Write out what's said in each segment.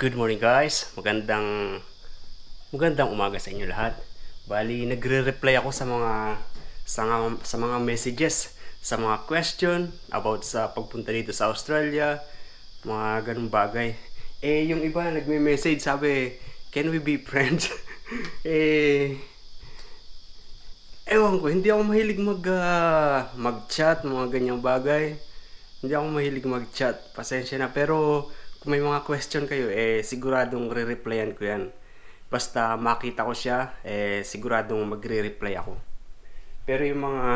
Good morning guys. Magandang magandang umaga sa inyo lahat. Bali nagre-reply ako sa mga sa, sa mga messages, sa mga question about sa pagpunta dito sa Australia, mga ganung bagay. Eh yung iba nagme-message sabi, "Can we be friends?" eh Ewan ko, hindi ako mahilig mag ah, mag-chat, mga ganyang bagay. Hindi ako mahilig mag-chat. Pasensya na. Pero kung may mga question kayo, eh siguradong re-replyan ko yan. Basta makita ko siya, eh siguradong magre-reply ako. Pero yung mga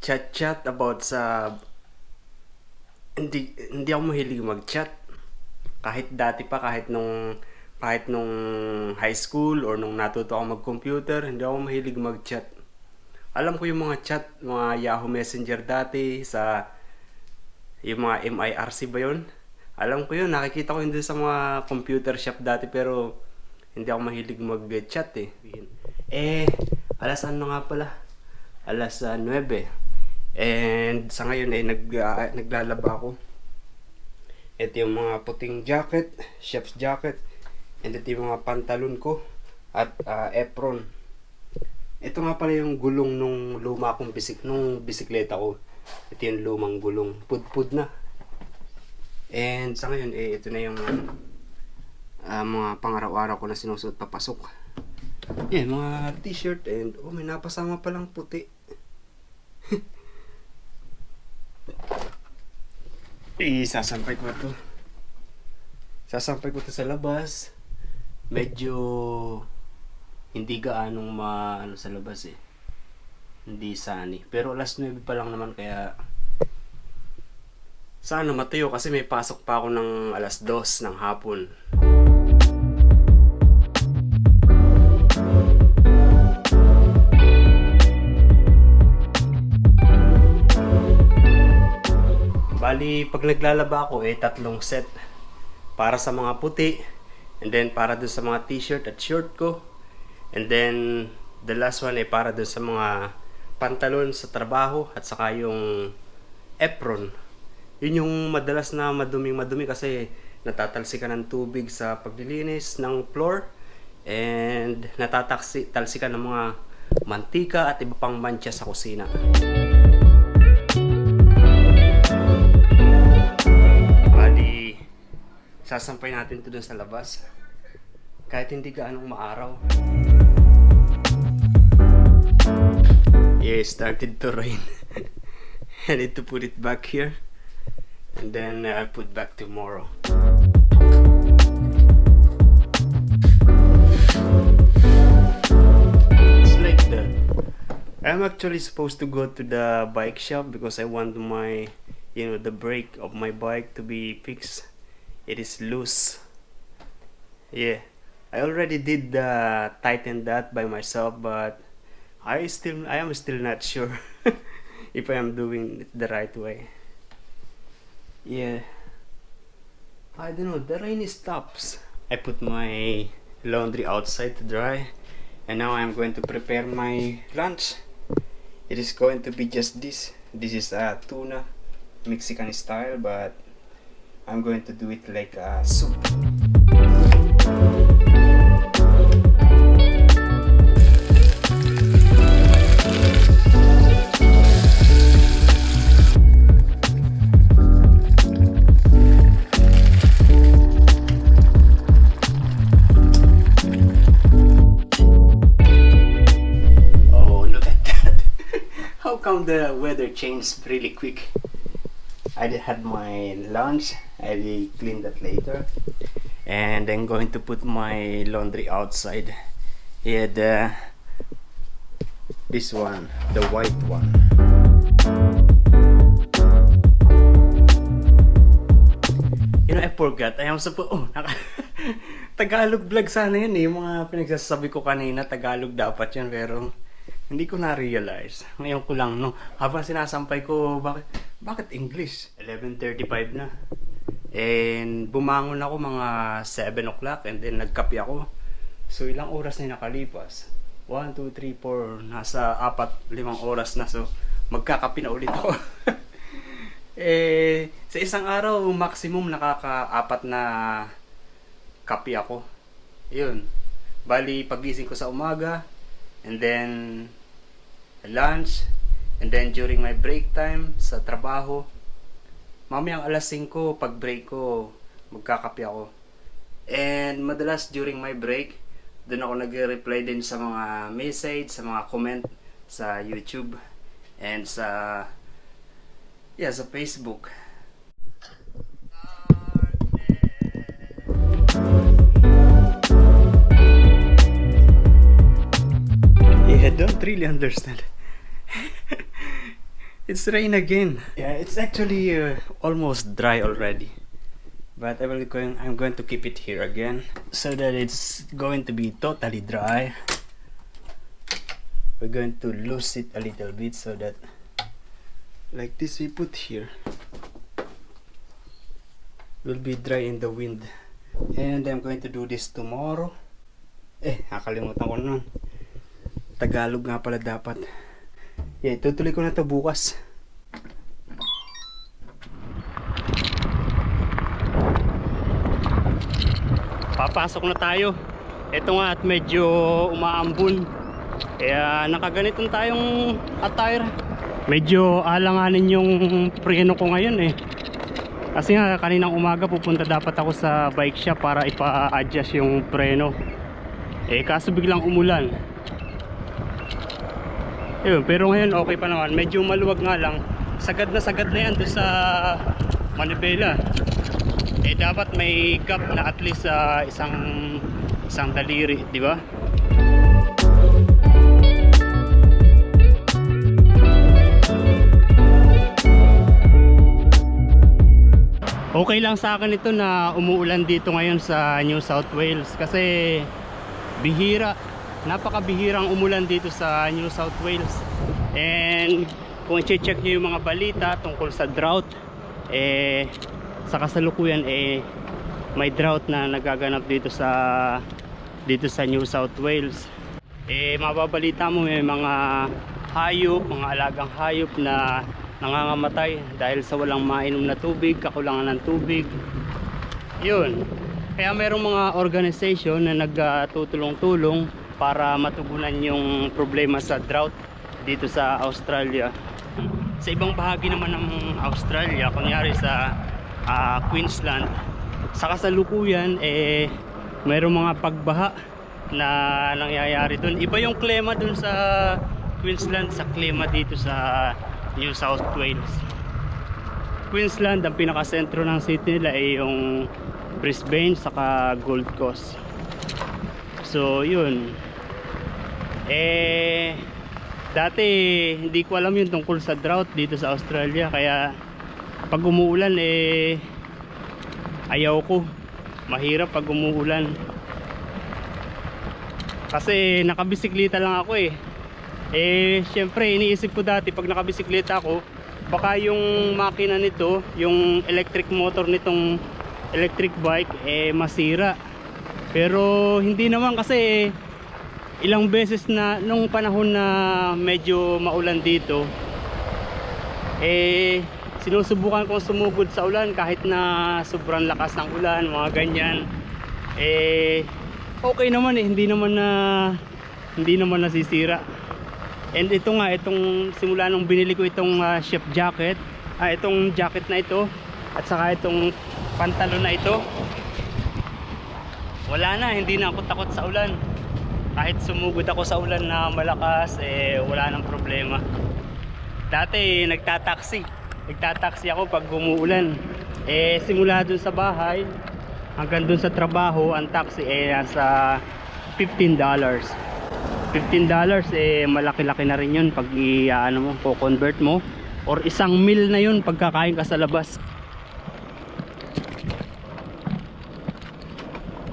chat-chat about sa... Hindi, hindi ako mahilig mag-chat. Kahit dati pa, kahit nung kahit nung high school or nung natuto ako mag-computer, hindi ako mahilig mag-chat. Alam ko yung mga chat, mga Yahoo Messenger dati sa yung mga MIRC ba yun? Alam ko yun, nakikita ko yun sa mga computer shop dati pero hindi ako mahilig mag-chat eh. Eh, alas ano nga pala? Alas ah, 9. And sa ngayon eh, nag, ah, naglalaba ako. Ito yung mga puting jacket, chef's jacket. And ito yung mga pantalon ko at ah, apron. Ito nga pala yung gulong nung luma kong bisik nung bisikleta ko. Ito yung lumang gulong. Pudpud na. And sa ngayon, eh, ito na yung ah, mga pangaraw-araw ko na sinusuot papasok. Yan, mga t-shirt and oh, may napasama palang puti. Eh, sasampay ko to. Sasampay ko to sa labas. Medyo hindi gaanong ma ano sa labas eh. Hindi sani. Pero alas 9 pa lang naman kaya sana matayo kasi may pasok pa ako ng alas 2 ng hapon. Bali, pag naglalaba ako eh, tatlong set. Para sa mga puti, and then para dun sa mga t-shirt at short ko. And then, the last one ay para dun sa mga pantalon sa trabaho at saka yung apron. Yun yung madalas na maduming madumi kasi natatalsikan ng tubig sa paglilinis ng floor and natataksi talsikan ng mga mantika at iba pang mancha sa kusina. Bali, sasampay natin ito dun sa labas. Kahit hindi gaanong maaraw. Yeah, it started to rain. I need to put it back here. And then uh, I'll put back tomorrow. It's like that. I'm actually supposed to go to the bike shop because I want my, you know, the brake of my bike to be fixed. It is loose. Yeah, I already did the tighten that by myself, but I still, I am still not sure if I am doing it the right way. Yeah, I don't know. The rain stops. I put my laundry outside to dry, and now I'm going to prepare my lunch. It is going to be just this. This is a tuna, Mexican style, but I'm going to do it like a soup. How the weather changed really quick? I had my lunch. I will clean that later. And I'm going to put my laundry outside. Yeah, the this one, the white one. You know, I forgot. I am supposed... Oh, naka... Tagalog vlog sana yun eh. Yung mga pinagsasabi ko kanina, Tagalog dapat yun. Pero hindi ko na-realize. Ngayon ko lang, no, habang sinasampay ko, bakit, bakit English? 11.35 na. And bumangon ako mga 7 o'clock and then nagkape ako. So ilang oras na nakalipas? 1, 2, 3, 4, nasa 4, 5 oras na. So magkakape na ulit ako. eh, sa isang araw, maximum nakaka-apat na magkape ako. Yun. Bali, pagising ko sa umaga, and then lunch, and then during my break time sa trabaho, mamayang alas 5 pag break ko, magkakape ako. And madalas during my break, doon ako nagre-reply din sa mga message, sa mga comment sa YouTube and sa yeah, sa Facebook. I don't really understand. it's rain again. Yeah, it's actually uh, almost dry already. But I will going I'm going to keep it here again so that it's going to be totally dry. We're going to loose it a little bit so that like this we put here will be dry in the wind. And I'm going to do this tomorrow. Eh, nakalimutan ko nun. Tagalog nga pala dapat. Yeah, tutuloy ko na to bukas. Papasok na tayo. Ito nga at medyo umaambon. Kaya nakaganitong tayong attire. Medyo alanganin yung preno ko ngayon eh. Kasi nga kaninang umaga pupunta dapat ako sa bike shop para ipa-adjust yung preno. Eh kaso biglang umulan. Yun, pero ngayon okay pa naman. Medyo maluwag nga lang. Sagad na sagad na yan sa Manibela. Eh dapat may gap na at least sa isang isang daliri, di ba? Okay lang sa akin ito na umuulan dito ngayon sa New South Wales kasi bihira, napakabihirang umulan dito sa New South Wales. And kung i-check nyo yung mga balita tungkol sa drought, eh sa kasalukuyan eh may drought na nagaganap dito sa dito sa New South Wales. Eh mababalita mo may mga hayop, mga alagang hayop na nangangamatay dahil sa walang mainom na tubig, kakulangan ng tubig. Yun. Kaya merong mga organization na nagtutulong-tulong para matugunan yung problema sa drought dito sa Australia. Sa ibang bahagi naman ng Australia, kunyari sa ah, Queensland, sa kasalukuyan eh merong mga pagbaha na nangyayari doon. Iba yung klima doon sa Queensland sa klima dito sa New South Wales. Queensland, ang pinakasentro ng city nila ay yung Brisbane saka Gold Coast. So, yun. Eh, dati hindi ko alam yun tungkol sa drought dito sa Australia. Kaya, pag umuulan eh, ayaw ko. Mahirap pag umuulan. Kasi nakabisikleta lang ako eh. Eh, syempre iniisip ko dati pag nakabisikleta ako, baka yung makina nito, yung electric motor nitong electric bike eh masira. Pero hindi naman kasi ilang beses na nung panahon na medyo maulan dito eh sinusubukan kong sumugod sa ulan kahit na sobrang lakas ng ulan, mga ganyan. Eh okay naman eh, hindi naman na hindi naman nasisira. And ito nga, itong simula nung binili ko itong ah, chef jacket, ah, itong jacket na ito, at saka itong pantalon na ito, wala na, hindi na ako takot sa ulan. Kahit sumugod ako sa ulan na malakas, eh, wala nang problema. Dati, nagtataksi. Nagtataksi ako pag gumuulan. Eh, simula dun sa bahay, hanggang dun sa trabaho, ang taxi eh, nasa $15. $15 eh malaki-laki na rin yun pag i ano mo, ko-convert mo or isang meal na yun pagkakain ka sa labas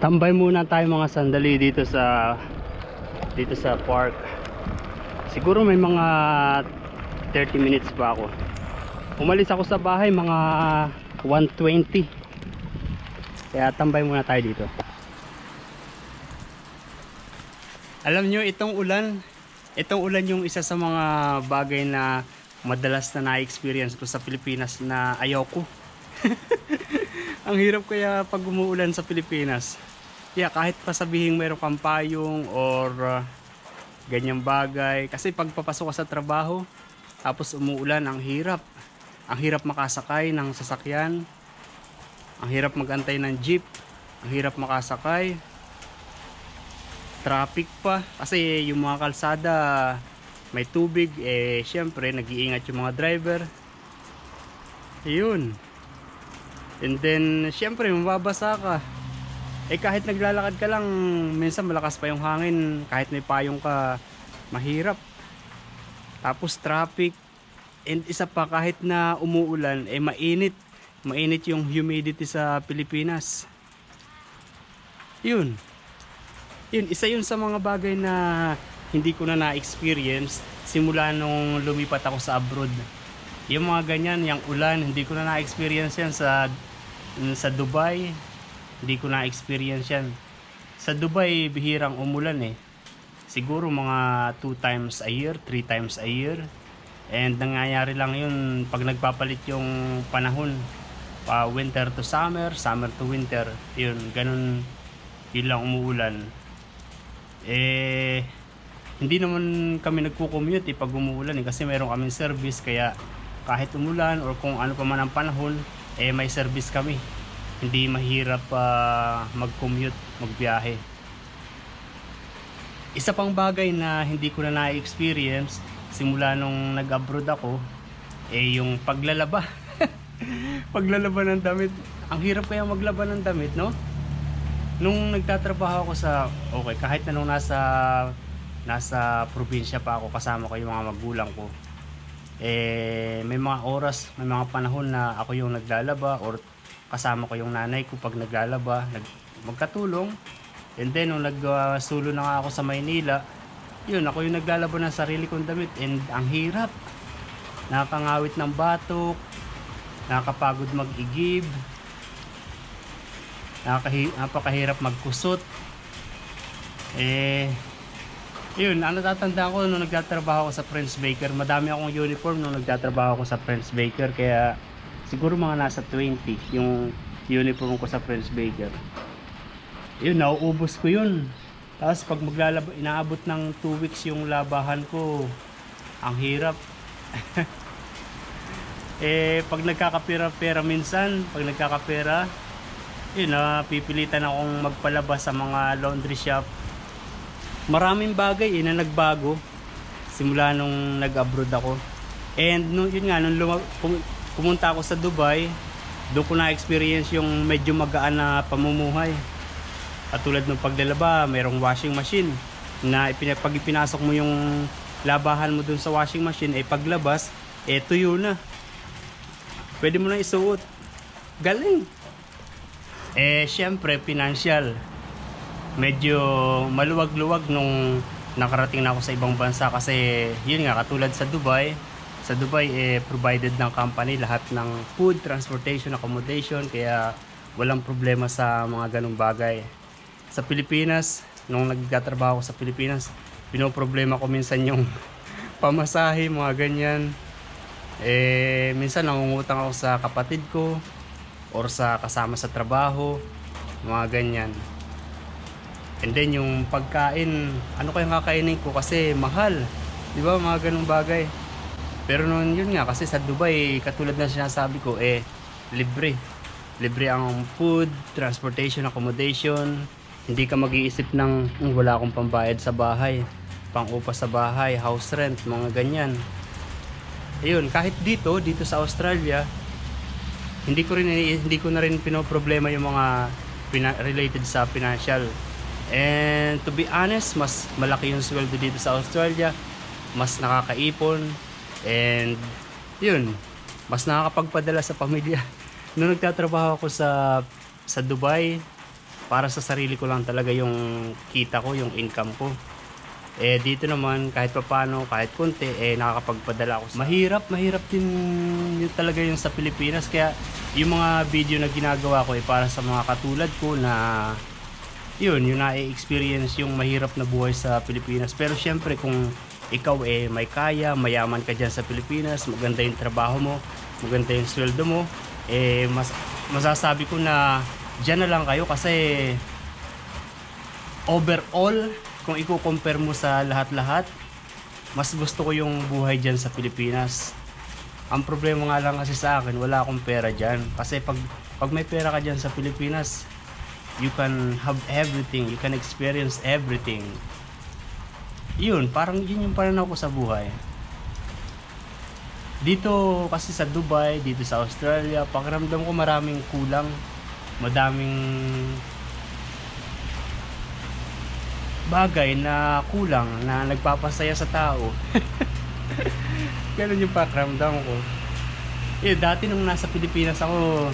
tambay muna tayo mga sandali dito sa dito sa park siguro may mga 30 minutes pa ako umalis ako sa bahay mga 120 kaya tambay muna tayo dito Alam nyo, itong ulan, itong ulan yung isa sa mga bagay na madalas na na-experience ko sa Pilipinas na ayaw ko. Ang hirap kaya pag umuulan sa Pilipinas. Yeah, kahit pa sabihin mayroon kang payong or uh, ganyang bagay. Kasi pag papasok ka sa trabaho, tapos umuulan, ang hirap. Ang hirap makasakay ng sasakyan. Ang hirap magantay ng jeep. Ang hirap makasakay. Traffic pa. Kasi yung mga kalsada may tubig. Eh, syempre, nag-iingat yung mga driver. Yun. And then, syempre, mababasa ka. Eh kahit naglalakad ka lang, minsan malakas pa yung hangin, kahit may payong ka, mahirap. Tapos traffic, and isa pa kahit na umuulan, eh mainit. Mainit yung humidity sa Pilipinas. Yun. Yun, isa yun sa mga bagay na hindi ko na na-experience simula nung lumipat ako sa abroad. Yung mga ganyan, yung ulan, hindi ko na na-experience yan sa sa Dubai, hindi ko na-experience yan. Sa Dubai, bihirang umulan eh. Siguro mga 2 times a year, 3 times a year. And nangyayari lang yun pag nagpapalit yung panahon. Pa winter to summer, summer to winter. Yun, ganun. Yun lang umuulan. Eh, hindi naman kami nagko-commute eh, pag umuulan eh, kasi meron kaming service kaya kahit umulan or kung ano pa man ang panahon, eh may service kami hindi mahirap uh, mag-commute, magbiyahe. Isa pang bagay na hindi ko na na-experience simula nung nag-abroad ako, eh yung paglalaba. paglalaba ng damit. Ang hirap kaya maglaba ng damit, no? Nung nagtatrabaho ako sa, okay, kahit na nung nasa, nasa probinsya pa ako, kasama ko yung mga magulang ko, eh, may mga oras, may mga panahon na ako yung naglalaba or kasama ko yung nanay ko pag naglalaba, nag, magkatulong. And then, nung nagsulo uh, na nga ako sa Maynila, yun, ako yung naglalaba ng sarili kong damit. And ang hirap. Nakakangawit ng batok, nakakapagod mag-igib, nakakahi- napakahirap magkusot. Eh, yun, ang natatanda ko nung nagtatrabaho ako sa Prince Baker, madami akong uniform nung nagtatrabaho ako sa Prince Baker, kaya siguro mga nasa 20 yung uniform ko sa French Baker. Yun nauubos ko yun. Tapos pag maglalaba inaabot ng 2 weeks yung labahan ko ang hirap. Eh pag nagkakapera-pera minsan pag nagkakapera yun na pipilitan akong magpalabas sa mga laundry shop. Maraming bagay eh, na nagbago simula nung nag-abroad ako. And no, yun nga nung lumab- pumunta ako sa Dubai, doon ko na-experience yung medyo magaan na pamumuhay. At tulad ng paglalaba, mayroong washing machine na pag ipinasok mo yung labahan mo dun sa washing machine, eh paglabas, eh tuyo na. Pwede mo na isuot. Galing! Eh, syempre, financial. Medyo maluwag-luwag nung nakarating na ako sa ibang bansa kasi yun nga, katulad sa Dubai, sa Dubai eh provided ng company lahat ng food, transportation, accommodation kaya walang problema sa mga ganong bagay. Sa Pilipinas, nung nagtatrabaho ko sa Pilipinas, pinoproblema ko minsan yung pamasahe, mga ganyan. Eh, minsan nangungutang ako sa kapatid ko or sa kasama sa trabaho, mga ganyan. And then yung pagkain, ano kayang kakainin ko kasi mahal. 'Di ba? Mga ganung bagay. Pero noon yun nga kasi sa Dubai, katulad na sinasabi ko, eh libre. Libre ang food, transportation, accommodation. Hindi ka mag-iisip ng "Hmm, wala akong pambayad sa bahay, pang-upa sa bahay, house rent, mga ganyan. Ayun, kahit dito, dito sa Australia, hindi ko rin hindi ko na rin pinoproblema yung mga related sa financial. And to be honest, mas malaki yung sweldo dito sa Australia, mas nakakaipon, And yun, mas nakakapagpadala sa pamilya. Nung nagtatrabaho ako sa sa Dubai, para sa sarili ko lang talaga yung kita ko, yung income ko. Eh dito naman kahit papaano, kahit konti, eh nakakapagpadala ako. Mahirap, mahirap din yun talaga yung sa Pilipinas. Kaya yung mga video na ginagawa ko eh para sa mga katulad ko na yun, yung na-experience yung mahirap na buhay sa Pilipinas. Pero syempre kung ikaw eh may kaya, mayaman ka dyan sa Pilipinas, maganda yung trabaho mo, maganda yung sweldo mo, eh mas, masasabi ko na dyan na lang kayo kasi overall, kung i-compare mo sa lahat-lahat, mas gusto ko yung buhay dyan sa Pilipinas. Ang problema nga lang kasi sa akin, wala akong pera dyan. Kasi pag, pag may pera ka dyan sa Pilipinas, you can have everything, you can experience everything. Yun, parang yun yung pananaw ko sa buhay. Dito kasi sa Dubai, dito sa Australia, pakiramdam ko maraming kulang. Madaming bagay na kulang na nagpapasaya sa tao. Ganun yung pakiramdam ko. Eh, dati nung nasa Pilipinas ako,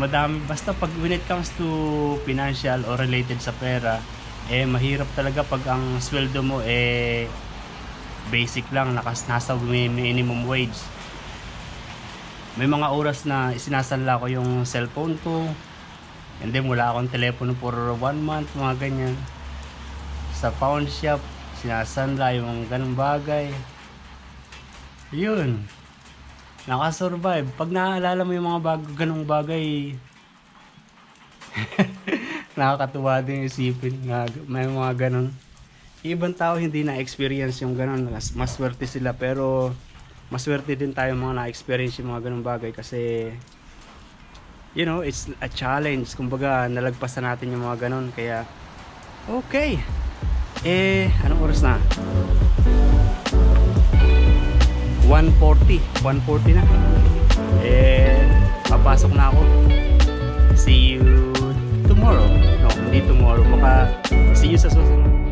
madami, basta pag when it comes to financial or related sa pera, eh, mahirap talaga pag ang sweldo mo, eh, basic lang, nakas, nasa mi- minimum wage. May mga oras na sinasanla ko yung cellphone ko, and then wala akong telepono for one month, mga ganyan. Sa pawn shop, sinasanla yung ganung bagay. Yun. Nakasurvive. Pag naaalala mo yung mga bag ganung bagay, nakakatuwa din isipin na may mga ganun. Ibang tao hindi na-experience yung ganun. Mas, maswerte sila pero maswerte din tayo mga na-experience yung mga ganung bagay kasi you know, it's a challenge. Kumbaga, nalagpasan natin yung mga ganun. Kaya, okay. Eh, anong oras na? 140. 140 na. Eh, papasok na ako. See you tomorrow. No, hindi tomorrow. Baka see you sa susunod.